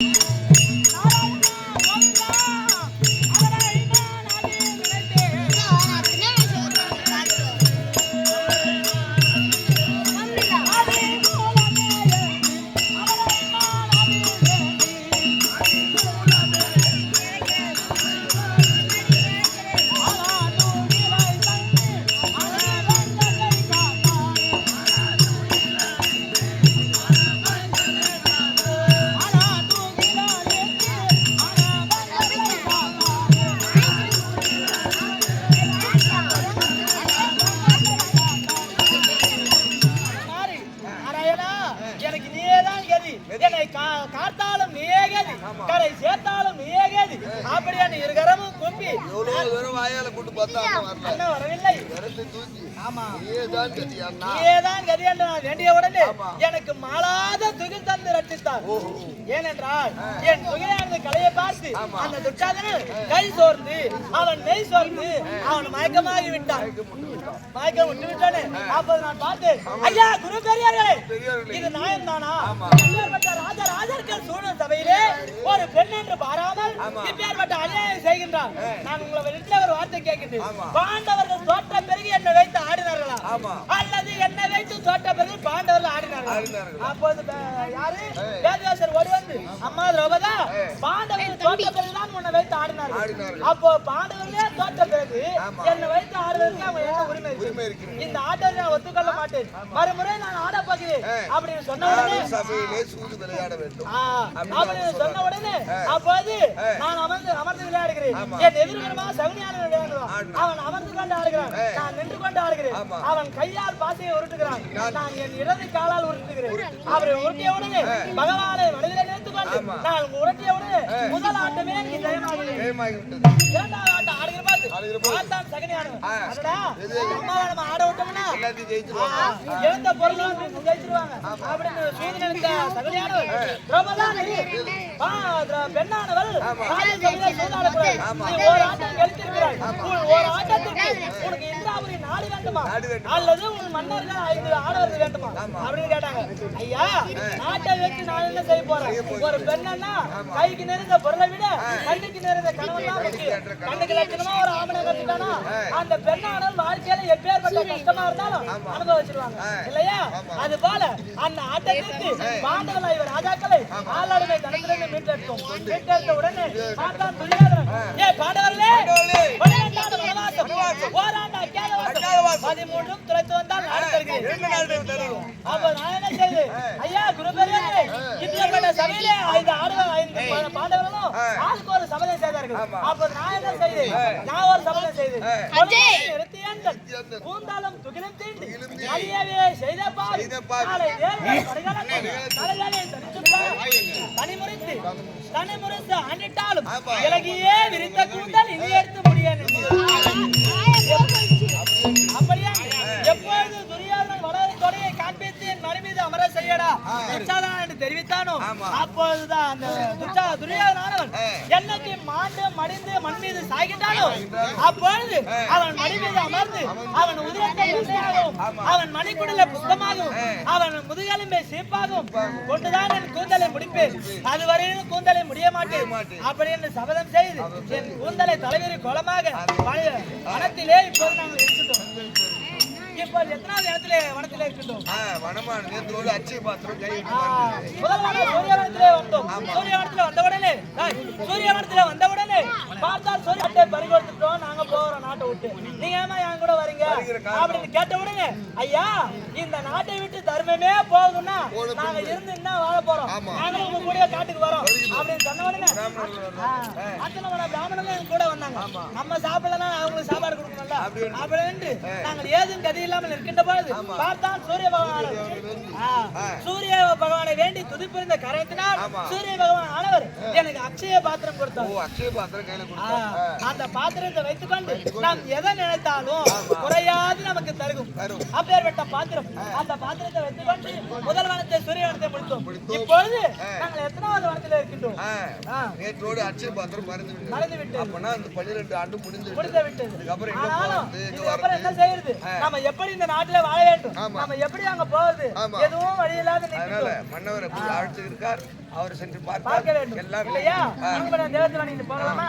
you. கரை சேர்த்தாலும் நீயே கதி அப்படியே நீ இருகரமும் கும்பி. எவ்வளவு தூரம் வாயால கூட்டு பார்த்தா அண்ணன் வரவில்லை. விரட்டு தூக்கி. ஆமா. நீயே தான் கதி நான் வேண்டிய உடனே. எனக்கு மாளாத துகில் தந்து ரட்சித்தார் ஏனென்றால் என் துகிலானது கலையை பார்த்து. அந்த துச்சாதனன் கை சோர்ந்து அவன் மெய் சோர்ந்து அவன் மயக்கமாகி விட்டான் மயக்கம் விட்டு விட்டானே அப்போது நான் பார்த்தேன் ஐயா குரு பெரியார்களே. இது நியாயம் தானா ராஜ ராஜர்கள் சூழல் சபையிலே ஒரு பெண் என்று பாராமல். இப்பேற்பட்ட அநியாயம் செய்கின்றார் நான் உங்களை வீட்டில் ஒரு வார்த்தை கேட்கிறேன். பாண்டவர்கள் தோற்ற பிறகு என்னை வைத்து ஆடினார்களா. அல்லது என்னை வைத்து தோற்ற பிறகு பாண்டவர்கள் ஆடினார்களா. அப்போது யாரு? வேதவியாசர் ஓடி வந்து அம்மா திரௌபதா பாண்டவர்கள் தோற்ற பிறகுதான் உன்னை வைத்து ஆடினார்கள். அப்போ பாண்டவர்களே தோற்ற பிறகு. என்னை வைத்து ஆடுவதற்கு அவன் என்ன உரிமை இருக்கு. இந்த ஆட்டத்தை நான் ஒத்துக்கொள்ள மாட்டேன். மறுமுறை நான் ஆட பார்க்கிறேன் ஆ. அப்படின்னு சொன்ன உடனே அப்படின்னு சொன்ன உடனே அப்போது நான் என் எதிர்கரமா சகுனியான விளையாடுவான். அவன் அமர்ந்து கொண்டு ஆடுகிறான். நான் நின்று கொண்டு ஆடுகிறேன். அவன் கையால் பாசையை உருட்டுகிறான் நான் என் இடது காலால் உருட்டுகிறேன் அவரை உருட்டிய உடனே பகவானை ஆமா. நான் உருட்டிய உடனே முதல் ஆட்டமே ஜெயமாகி இரண்டாவது ஆடுகிற. அடடா? அம்மாவை நம்ம ஆட விட்டோம்னா? எல்லாத்தையும் ஜெயிச்சிருவாங்க. எழுந்த பொருளாம் நின்று ஜெயிச்சிருவாங்க. அப்படின்னு திர- பெண்ணானவள். ஒரு ஆட்டம் கழித்திருக்கிறாய். உன் ஒரு ஆட்டத்திற்கு உனக்கு இந்திராபுரி நாடு வேண்டுமா? அல்லது உன் மன்னர்கள் ஐந்து ஆடவர்கள் வேண்டுமா? அப்படின்னு கேட்டாங்க. ஐயா நாட்டை வச்சு நான் என்ன செய்ய போறேன்? ஒரு பெண்ணன்னா கைக்கு நிறைந்த பொருளை விட கண்ணுக்கு நிறைந்த கணவன் தான் முக்கியம் கண்ணுக்கு லட்சணமா ஒரு ஆமனை கட்டிட்டானா? அந்த பெண்ணானல் வாழ்க்கையில எப்பேற்பட்ட கஷ்டமா இருந்தாலும் அனுபவிச்சிருவாங்க. இல்லையா? அது போல அந்த ஆட்டத்திற்கு பாண்டவன் ஐவர் ராஜாக்களை ஆளாடுமை தனத்திலிருந்து மீட்டெடுத்தோம். மீட்டெடுத்த உடனே பார்த்தான் துரியோதனன். ஏ பாண்டவர்களே! பன்னிரண்டாண்டு வனவாசம் ஓராண்டு அஜ்ஞாதவாசம் அஜ்ஞாதவாசம். பதிமூன்றும் துளைத்து வந்தால் நாடு தருகிறேன் இரண்டு நாள் தருவோம் அப்ப நான் என்ன செய்தேன்? ஐயா, குருபெரியவரே, இப்பேற்பட்ட சபையிலே ஐந்து ஆடுகள், ஐந்து பா- பாண்டவர்களும் ஆளுக்கு ஒரு சபதம் செய்தார்கள். அப்ப நான் என்ன செய்தேன்? நான் ஒரு சபதம் செய்தேன். கொள்கையை நிறுத்தியேந்தன். கூந்தாலும் துகிலும் தீண்டி, அடியவே செய்த பாவி. செய்த பாவி. நாளை நேர்மை படுகளத்தில் தலைகளை தனிச்சுட்டார். தனிமுறித்து, தனிமுறித்து ஆண்டிட்டாலும் ஆமா. இலகியே விரித்த கூந்தல் இனி எடுத்து முடியாது செய்யடா துச்சாதனன் என்று தெரிவித்தானோ. அப்பொழுதுதான் அந்த துச்சா துரியோதனானவன். என்னைக்கு மாண்டு மடிந்து மண் மீது சாய்கின்றானோ. அப்பொழுது அவன் மடி மீது அமர்ந்து. அவன் வெள்ளையாகவும் அவன் மணிக்குடல புஷ்பமாகவும் அவன் முதுகெலும்பை சீப்பாகவும் கொண்டுதான் என் கூந்தலை முடிப்பேன். அதுவரையிலும் கூந்தலை முடிய மாட்டேன். அப்படி என்று சபதம் செய்து என் கூந்தலை தலைவிரி கோலமாக வன- வனத்திலே இப்போது நாங்கள் இருக்கின்றோம். இப்போ எத்தனாவது இடத்துல வனத்திலே இருக்கின்றோம் வனமான நேரத்தோடு அச்சய பாத்திரம் கை ஆ, முதல் நாள் சூரிய வனத்திலே வந்தோம் சூரிய வனத்திலே வந்த உடனே ஏய், சூரிய வனத்திலே வந்த உடனே பார்த்தால் சூரிய பறிகொடுத்துட்டோம் நாங்க போறோம் நாட்டை விட்டு. நீங்க ஏமா என் கூட வரீங்க. அப்படின்னு கேட்ட உடனே ஐயா இந்த நாட்டை விட்டு தர்மமே போகுதுன்னா நாங்க இருந்து என்ன வாழ போறோம். நாங்களும் உங்க கூடயே காட்டுக்கு வரோம். அப்படின்னு சொன்ன உடனே அத்தனை மணி பிராமணர்கள் எங்க கூட வந்தாங்க. நம்ம சாப்பிடலாம் அவங்களுக்கு சாப்பாடு கொடுக்கணும்ல. அப்படி அப்படின்னு நாங்கள் ஏதும் கதி இல்லாமல் இருக்கின்ற பொழுது பார்த்தான் சூரிய பகவான். சூரிய பகவானை வேண்டி துதிப்பிருந்த கரத்தினால் ஆமா. சூரிய பகவான் ஆனவர் எனக்கு அக்ஷய பாத்திரம் கொடுத்தார். அந்த பாத்திரத்தை வைத்துக்கொண்டு நாம் எதை நினைத்தாலும் குறையாது நமக்கு தருகும். அப்பேற்பட்ட பாத்திரம். அந்த பாத்திரத்தை வைத்துக் கொண்டு முதல் வனத்தை சூரிய வனத்தை முடித்தோம் இப்பொழுது நாங்கள் எத்தனாவது வனத்தில் இருக்கின்றோம்? நேற்றோடு அச்சய பாத்திரம் மறந்து மறந்து விட்டது அப்பனா அந்த பன்னிரெண்டு ஆண்டு முடிந்து முடிந்து விட்டது இதுக்கப்புறம் என்ன செய்யறது? நாம எப்படி இந்த நாட்டுல வாழ வேண்டும். நாம எப்படி அங்க ஆமா. எதுவும் வழி இல்லாத அதனால மன்னவர் அழைத்து இருக்கார் அவர் சென்று பார்க்க வேண்டும். எல்லாம். இல்லையா? தேவத்தை போகலாமா?